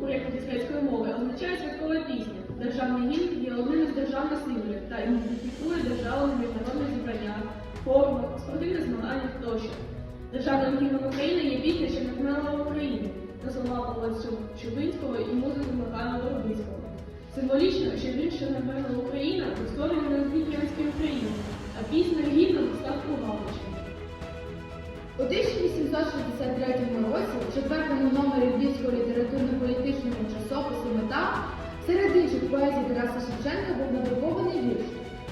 у перекладі з мови означає святкова пісня. Державний гімн є одним із державних символів та ідентифікує державу на міжнародних зібраннях, форумах, спортивних змаганнях тощо. Державним гімном України є пісня, що натхнала Україну на слова Павла Чубинського і музику Михайла Воробицького. Символічно, що він, що набрала Україна, був на звіт України, а пісня гімном став Пугаличем. У 1863 році в четвертому номері Львівського літературно-політичного часопису Мета серед інших поезій Тараса Шевченка був надрукований вірш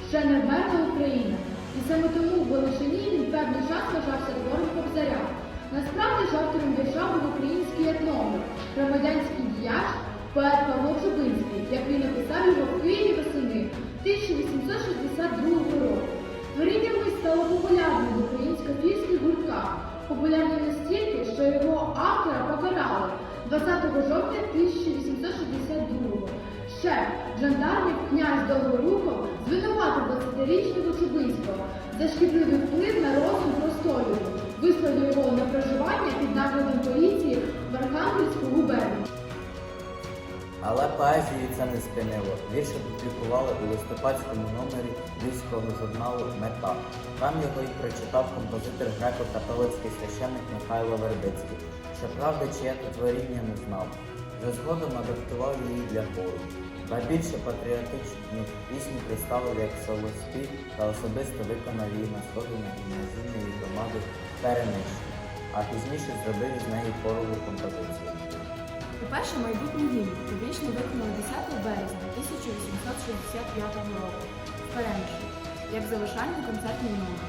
Ще не вмерла Україна. І саме тому в Волошині він певний час вважався твором Кобзаря. Насправді ж автором вірша був український етнограф, громадянський діяч, поет Павло Чубинський, який написав його в Києві восени 1862 року. Творіння мить стало популярним в українсько-фільських гуртках. Популярним настільки, що його автора покарали 20 жовтня 1862-го. Ще жандармів князь Довгоруков звинуватив 20-річного Чубинського за шкідливий вплив на розум просторію, вислав його на проживання під наглядом поліції в Архангельську губернію. Але поезію це не спинило. Вірші публікували у листопадському номері львівського журналу Мета. Там його і прочитав композитор греко-католицький священник Михайло Вербицький. Щоправда, чиє то творіння не знав. Вже згодом адаптував її для хору. Найбільше патріотичні пісні представив як солоспів та особисто виконав її на сході на гімназійної громади Перемишні, а пізніше зробив із неї хорову композицію. Уперше майбутній гімн публічно виконали 10 березня 1865 року в Перемишлі, як завершальний концертний номер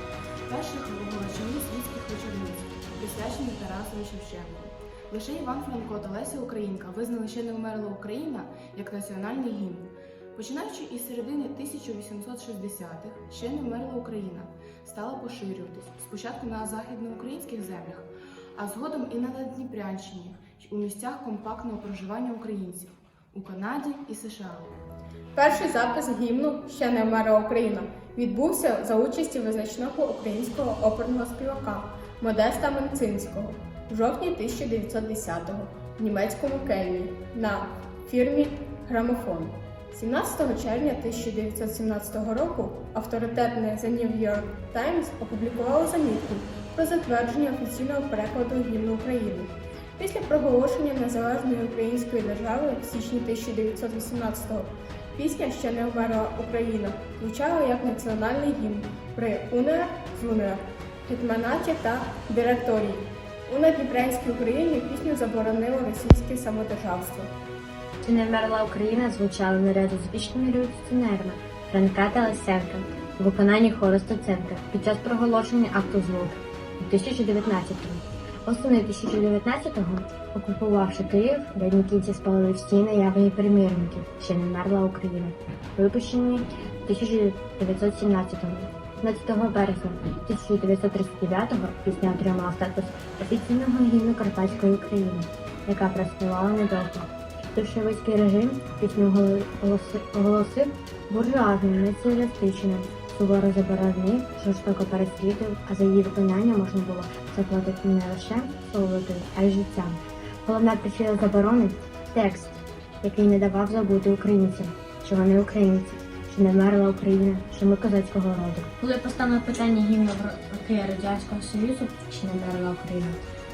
перших Угорщині світських вечорниць, присвячений Тарасові Шевченку. Лише Іван Франко та Леся Українка визнали ще не вмерла Україна як національний гімн. Починаючи із середини 1860-х, ще не вмерла Україна стала поширюватись спочатку на західноукраїнських землях, а згодом і на Надніпрянщині, у місцях компактного проживання українців у Канаді і США. Перший запис гімну Ще не вмерла Україна відбувся за участі визначного українського оперного співака Модеста Менцинського в жовтні 1910-го в німецькому Кельні на фірмі Грамофон. 17 червня 1917 року авторитетне The New York Times опублікувало замітку про затвердження офіційного перекладу гімну України. Після проголошення незалежної української держави в січні 1918-го пісня Ще не вмерла Україна звучала як національний гімн при УНР, ЗУНР, Гетьманаті та директорії. У Надніпрянській Україні пісню заборонило російське самодержавство. Чи не вмерла Україна звучали наряду з вічними революціонерами Франка та Лисенка у виконанні хору Стеценка під час проголошення акту у 2019-му. Осени 2019-го, окупувавши Київ, рядниківці спалили всі наявні примірники «Ще не вмерла Україна», випущені 1917-му. 15 березня 1939-го пісня отримала статус офіційного гімну Карпатської України, яка проспівала недовго. Більшовицький режим пісню оголоси- оголосив буржуазним, націоналістичним, суворо заборонив, жорстоко переслідував, а за її виконання можна було заплатити не лише солодою, а й життям. Головна причина заборони текст, який не давав забути українцям, що вони українці, що не вмерла Україна, що ми козацького роду. Коли поставили питання гімну роки Радянського Союзу, чи не вмерла Україна,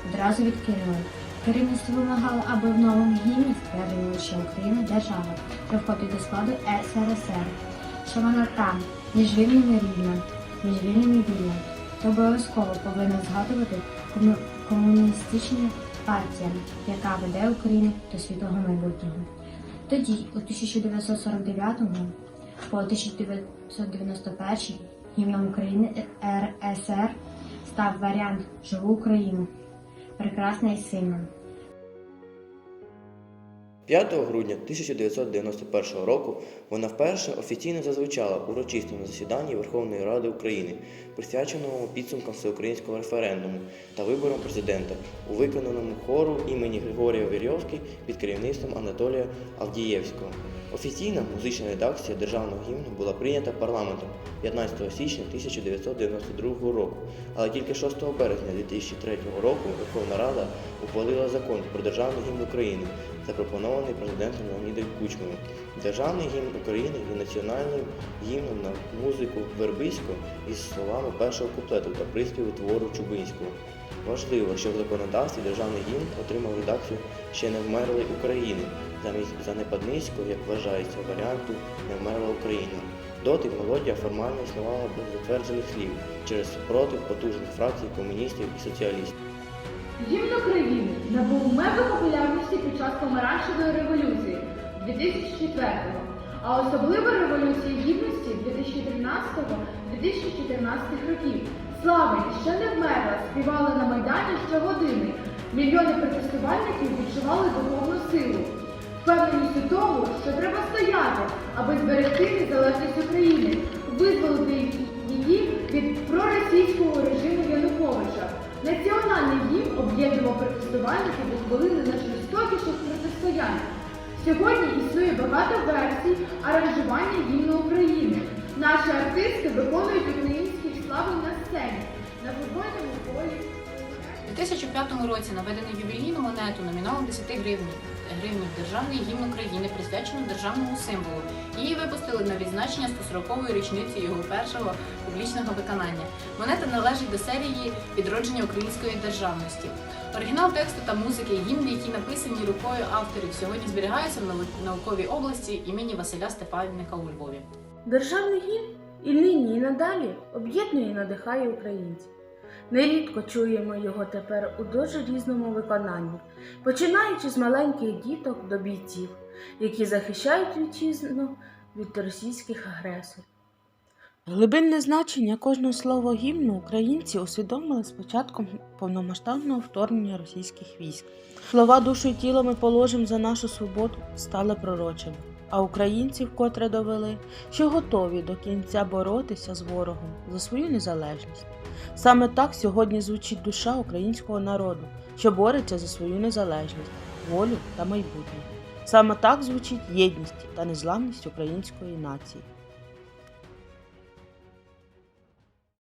одразу відкинули. Керівництво вимагало, аби в новому гімні впевнено лише Україна держава, що входить до складу СРСР, що вона там, між вільними рівна, між вільними вільна, то обов'язково повинна згадувати кому- комуністична партія, яка веде Україну до світлого майбутнього. Тоді, у 1949 по 1991 гімном України РСР став варіант Живу Україну. Прекрасна і сильна. 5 грудня 1991 року вона вперше офіційно зазвучала урочистому засіданні Верховної Ради України, присвяченому підсумкам всеукраїнського референдуму та виборам президента у виконаному хору імені Григорія Вірьовки під керівництвом Анатолія Авдієвського. Офіційна музична редакція державного гімну була прийнята парламентом 15 січня 1992 року, але тільки 6 березня 2003 року Верховна Рада ухвалила закон про державний гімн України, запропонований президентом Леонідом Кучмою. Державний гімн України є національним гімном на музику Вербиського із словами першого куплету та приспіву твору Чубинського. Важливо, що в законодавстві державний гімн отримав редакцію ще не вмерлої України, замість занепадницького, як вважається, варіанту не вмерла Україна. Доти мелодія формально існувала без затверджених слів через супротив потужних фракцій комуністів і соціалістів. Гімн України набув мега популярності під час помаранчевої революції 2004-го, а особливо революції гідності 2013-2014 років. Слава ще не вмерла, співали на Майдані щогодини. Мільйони протестувальників відчували духовну силу. Впевненість у тому, що треба стояти, аби зберегти незалежність України, визволити її від проросійського режиму Януковича. Національний гімн об'єднував протестувальників від хвилини найжорстокіших протистоянь. Сьогодні існує багато версій аранжування гімну України. Наші артисти виконують українські слави на сцені, на футбольному полі. У 2005 році наведено ювілейну монету номіналом 10 гривень. Гривень Державний гімн України присвячено державному символу. Її випустили на відзначення 140-ї річниці його першого публічного виконання. Монета належить до серії відродження української державності. Оригінал тексту та музики гімни, які написані рукою авторів, сьогодні зберігаються в науковій області імені Василя Стефаника у Львові. Державний гімн і нині, і надалі об'єднує і надихає українців. Нерідко чуємо його тепер у дуже різному виконанні, починаючи з маленьких діток до бійців, які захищають вітчизну від російських агресорів. Глибинне значення кожного слова гімну українці усвідомили з початком повномасштабного вторгнення російських військ. Слова душу і тіло ми положимо за нашу свободу стали пророчими, а українці вкотре довели, що готові до кінця боротися з ворогом за свою незалежність. Саме так сьогодні звучить душа українського народу, що бореться за свою незалежність, волю та майбутнє. Саме так звучить єдність та незламність української нації.